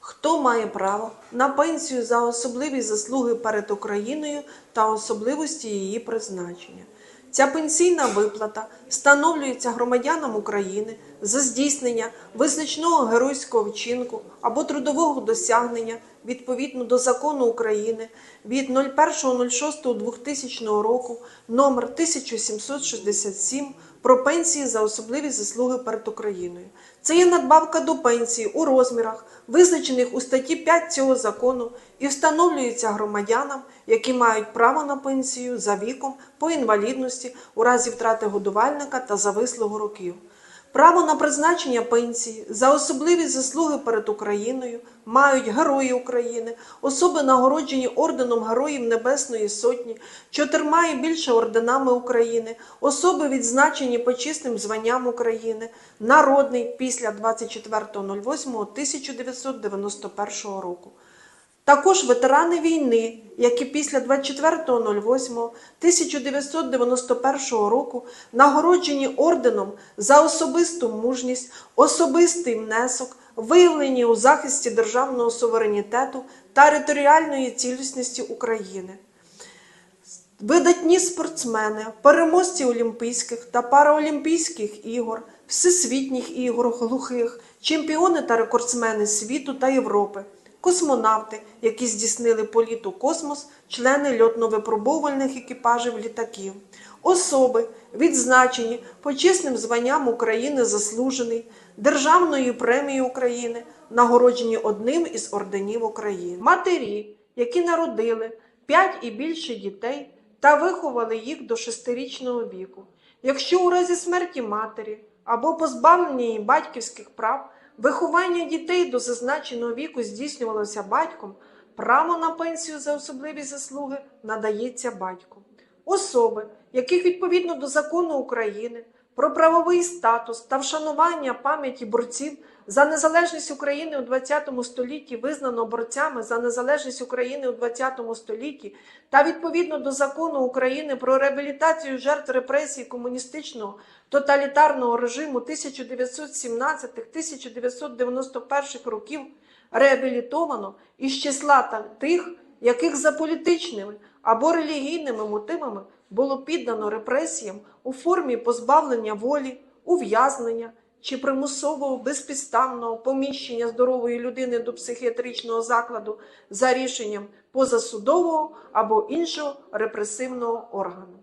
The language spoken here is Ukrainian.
Хто має право на пенсію за особливі заслуги перед Україною та особливості її призначення? Ця пенсійна виплата встановлюється громадянам України за здійснення визначного геройського вчинку або трудового досягнення відповідно до закону України від 01.06.2000 року номер 1767 про пенсії за особливі заслуги перед Україною. Це є надбавка до пенсії у розмірах, визначених у статті 5 цього закону, і встановлюється громадянам, які мають право на пенсію за віком по інвалідності у разі втрати годувальника та завислого років. Право на призначення пенсії за особливі заслуги перед Україною мають Герої України, особи нагороджені орденом Героїв Небесної Сотні, чотирма і більше орденами України, особи відзначені почесним званням України, народний після 24.08.1991 року. Також ветерани війни, які після 24.08.1991 року нагороджені орденом за особисту мужність, особистий внесок, виявлені у захисті державного суверенітету та територіальної цілісності України. Видатні спортсмени, переможці Олімпійських та Параолімпійських ігор, всесвітніх ігор глухих, чемпіони та рекордсмени світу та Європи, космонавти, які здійснили політ у космос, члени льотно-випробовувальних екіпажів літаків, особи, відзначені почесним званням України заслужений, Державною премією України, нагороджені одним із орденів України, матері, які народили 5 і більше дітей та виховали їх до шестирічного віку. Якщо у разі смерті матері або позбавлення її батьківських прав, виховання дітей до зазначеного віку здійснювалося батьком, право на пенсію за особливі заслуги надається батьку. Особи, яких відповідно до закону України про правовий статус та вшанування пам'яті борців за незалежність України у ХХ столітті визнано борцями за незалежність України у ХХ столітті та відповідно до закону України про реабілітацію жертв репресій комуністичного тоталітарного режиму 1917-1991 років реабілітовано із числа тих, яких за політичними або релігійними мотивами було піддано репресіям у формі позбавлення волі, ув'язнення чи примусового безпідставного поміщення здорової людини до психіатричного закладу за рішенням позасудового або іншого репресивного органу.